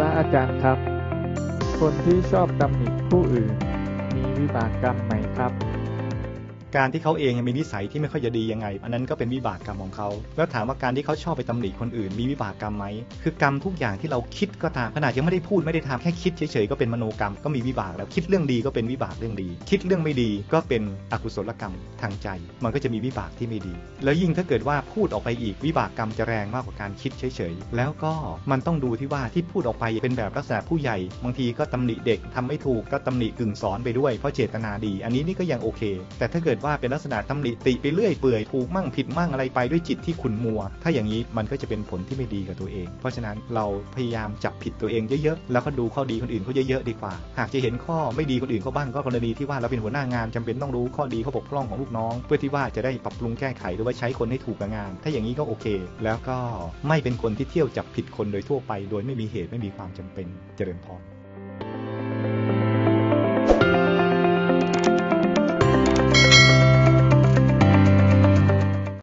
ระอาจารย์ครับ คนที่ชอบตำหนิผู้อื่น มีวิบากกรรมไหมครับ การที่เขาเองมีนิสัยที่ไม่ค่อยจะดียังไง อันนั้นก็เป็นวิบากกรรมของเขา แล้วถามว่าการที่เขาชอบไปตำหนิคนอื่น มีวิบากกรรมไหม คือกรรมทุกอย่างที่เราคิดก็ตามขนาดยังไม่ได้พูดไม่ได้ทำแค่คิดเฉยๆก็เป็นมโนกรรมก็มีวิบากแล้วคิดเรื่องดีก็เป็นวิบากเรื่องดี คิดเรื่องไม่ดีก็เป็นอกุศลกรรมทางใจ มันก็จะมีวิบากที่ไม่ดี แล้วยิ่งถ้าเกิดว่าพูดออกไปอีกวิบากกรรมจะแรงมากกว่าการคิดเฉยๆแล้วก็มันต้องดูที่ว่าที่พูดออกไปเป็นแบบลักษณะผู้ใหญ่ บางทีก็ตำหนิเด็กทำไม่ถูกก็ตำหนิกึ่งสอนไปด้วยเพราะเจตนาดี อันนี้นี่ก็ยังโอเค แต่ถ้าเกิดว่าเป็นลักษณะตำหนิติไปเรื่อยเปื่อยถูกมั่งผิดมั่งอะไรไปด้วยจิตที่ขุนมัว ถ้าอย่างนี้มันก็จะเป็นผลที่ไม่ดีกับตัวเอง เพราะฉะนั้นเราพยายามจับผิดตัวเองเยอะๆแล้วก็ดูข้อดีคนอื่นเขาเยอะๆดีกว่า หากจะเห็นข้อไม่ดีคนอื่นเขาบ้างก็กรณีที่ว่าเราเป็นหัวหน้างานจำเป็นต้องรู้ข้อดีข้อบกพร่องของลูกน้อง เพื่อที่ว่าจะได้ปรับปรุงแก้ไขหรือว่าใช้คนให้ถูกกับงาน ถ้าอย่างนี้ก็โอเค แล้วก็ไม่เป็นคนที่เที่ยวจับผิดคนโดยทั่วไป โดยไม่มีเหตุไม่มีความจำเป็นเจริญพร